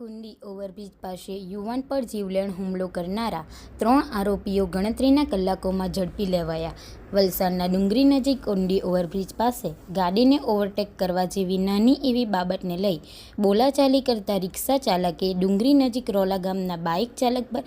કુંડી ઓવરબ્રિજ પાસે યુવાન પર જીવલેણ હુમલો કરનારા ત્રણ આરોપીઓ ગણતરીના કલાકોમાં ઝડપી લેવાયા. વલસાડના ડુંગરી નજીક કુંડી ઓવરબ્રિજ પાસે ગાડીને ઓવરટેક કરવા જેવી નાની એવી બાબતને લઈ બોલાચાલી કરતા રિક્ષા ચાલકે ડુંગરી નજીક રોલા ગામના બાઇક ચાલક પર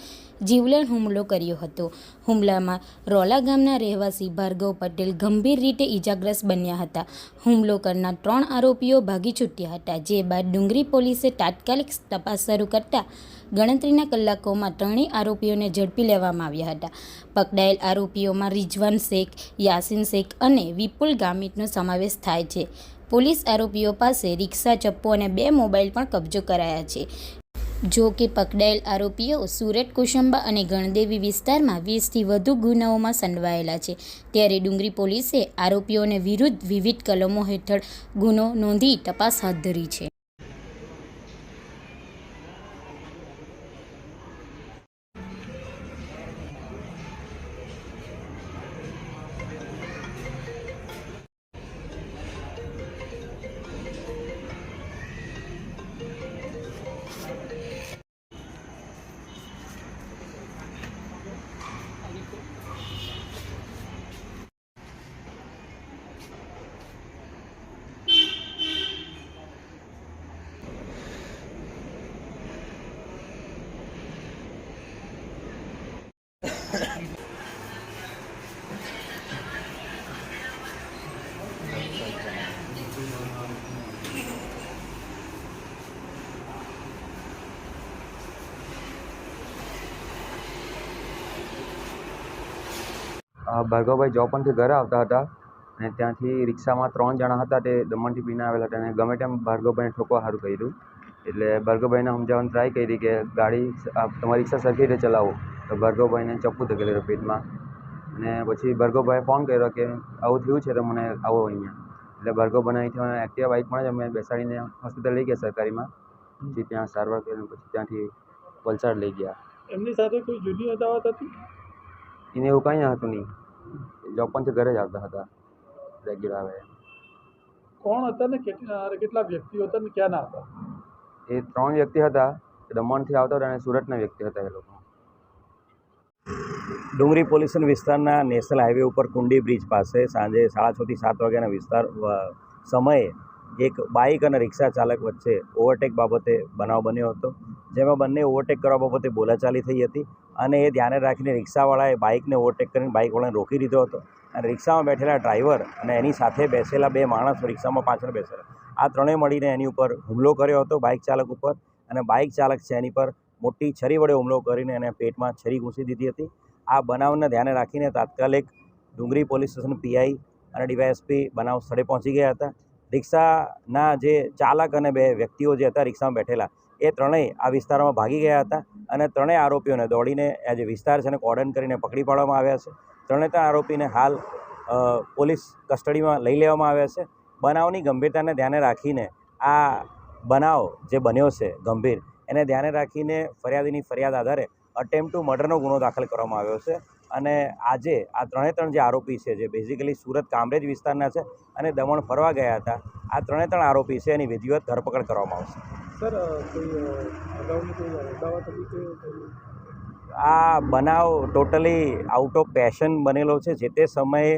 જીવલેણ હુમલો કર્યો હતો. હુમલામાં રોલા ગામના રહેવાસી ભાર્ગવ પટેલ ગંભીર રીતે ઈજાગ્રસ્ત બન્યા હતા. હુમલો કરનાર ત્રણ આરોપીઓ ભાગી છૂટ્યા હતા, જે બાદ ડુંગરી પોલીસે તાત્કાલિક તપાસ શરૂ કરતા ગણતરીના કલાકોમાં ત્રણેય આરોપીઓને ઝડપી લેવામાં આવ્યા હતા. પકડાયેલ આરોપીઓમાં રિજવાન શેખ, યાસીન શેખ અને વિપુલ ગામિતનો સમાવેશ થાય છે. પોલીસ આરોપીઓ પાસે રિક્ષા, ચપ્પો અને બે મોબાઈલ પણ કબજો કરાયા છે. જો કે પકડાયેલ આરોપીઓ સુરત, કુશંબા અને ગણદેવી વિસ્તારમાં વીસથી વધુ ગુનાઓમાં સંડવાયેલા છે. ત્યારે ડુંગરી પોલીસે આરોપીઓને વિરુદ્ધ વિવિધ કલમો હેઠળ ગુનો નોંધી તપાસ હાથ ધરી છે. ભાર્ગવભાઈ જોબમાંથી ઘરે આવતા હતા અને ત્યાંથી રિક્ષામાં ત્રણ જણા હતા તે દમણથી પીને આવેલા હતા અને ગમે તેમ ભાર્ગવભાઈને ઠોકવા સારું કર્યું. એટલે ભાર્ગવભાઈને સમજાવવાની ટ્રાય કરી કે ગાડી તમારી રિક્ષા સરખી રીતે ચલાવો. તો ભાર્ગવભાઈને ચપ્પુ ધકેલેલું પેટમાં અને પછી ભાર્ગવભાઈએ ફોન કર્યો કે આવું થયું છે તો મને આવો અહીંયા. એટલે ભાર્ગવભાઈને અહીંથી એક્ટિવા પણ જ અમે બેસાડીને હોસ્પિટલ લઈ ગયા સરકારીમાં. પછી ત્યાં સારવાર કરીને પછી ત્યાંથી વલસાડ લઈ ગયા. એમની સાથે કોઈ જુદી અદાવત હતી? એને એવું કંઈ હતું નહીં. જોબ પણ ઘરે જ આવતા હતા રેગ્યુલર આવે. કોણ હતા ને કેટલા કેટલા વ્યક્તિઓ હતા ને ક્યાંના હતા? એ ત્રણ વ્યક્તિ હતા દમણથી આવતા હતા અને સુરતના વ્યક્તિ હતા એ લોકો. ડુંગરી પોલીસ વિસ્તારના નેશનલ હાઈવે ઉપર કુંડી બ્રિજ પાસે સાંજે સાડા છથી સાત વાગ્યાના વિસ્તાર સમયે એક બાઇક અને રિક્ષા ચાલક વચ્ચે ઓવરટેક બાબતે બનાવ બન્યો હતો. જેમાં બંને ઓવરટેક કરવા બાબતે બોલાચાલી થઈ હતી અને એ ધ્યાને રાખીને રિક્ષાવાળાએ બાઇકને ઓવરટેક કરીને બાઇકવાળાને રોકી દીધો હતો અને રિક્ષામાં બેઠેલા ડ્રાઈવર અને એની સાથે બેસેલા બે માણસ રિક્ષામાં પાછળ બેસેલા. આ ત્રણેય મળીને એની ઉપર હુમલો કર્યો હતો બાઇક ચાલક ઉપર અને બાઇક ચાલક છે એની પર મોટી છરી વડે હુમલો કરીને એને પેટમાં છરી ઘૂસી દીધી હતી. આ બનાવને ધ્યાને રાખીને તાત્કાલિક ડુંગરી પોલીસ સ્ટેશન પીઆઈ અને ડીવાયએસપી બનાવ સ્થળે પહોંચી ગયા હતા. રિક્ષાના જે ચાલક અને બે વ્યક્તિઓ જે હતા રિક્ષામાં બેઠેલા, એ ત્રણેય આ વિસ્તારમાં ભાગી ગયા હતા અને ત્રણેય આરોપીઓને દોડીને આ જે વિસ્તાર છે એને કોર્ડન કરીને પકડી પાડવામાં આવ્યા છે. ત્રણે ત્રણ આરોપીને હાલ પોલીસ કસ્ટડીમાં લઈ લેવામાં આવ્યા છે. બનાવની ગંભીરતાને ધ્યાને રાખીને આ બનાવ જે બન્યો છે ગંભીર એને ધ્યાને રાખીને ફરિયાદીની ફરિયાદ આધારે અટેમ્પ ટુ મર્ડરનો ગુનો દાખલ કરવામાં આવ્યો છે. અને આજે આ ત્રણે ત્રણ જે આરોપી છે જે બેઝિકલી સુરત કામરેજ વિસ્તારના છે અને દમણ ફરવા ગયા હતા આ ત્રણે ત્રણ આરોપી છે એની વિધિવત ધરપકડ કરવામાં આવશે. આ બનાવ ટોટલી આઉટ ઓફ પેશન બનેલો છે. જે તે સમયે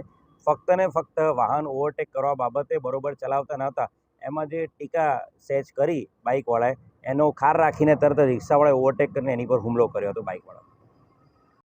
ફક્ત ને ફક્ત વાહન ઓવરટેક કરવા બાબતે બરોબર ચલાવતા નહોતા. એમાં જે ટીકા સેચ કરી બાઇકવાળાએ એનો ખાર રાખીને તરત રિક્ષાવાળાએ ઓવરટેક કરીને એની પર હુમલો કર્યો હતો બાઇકવાળા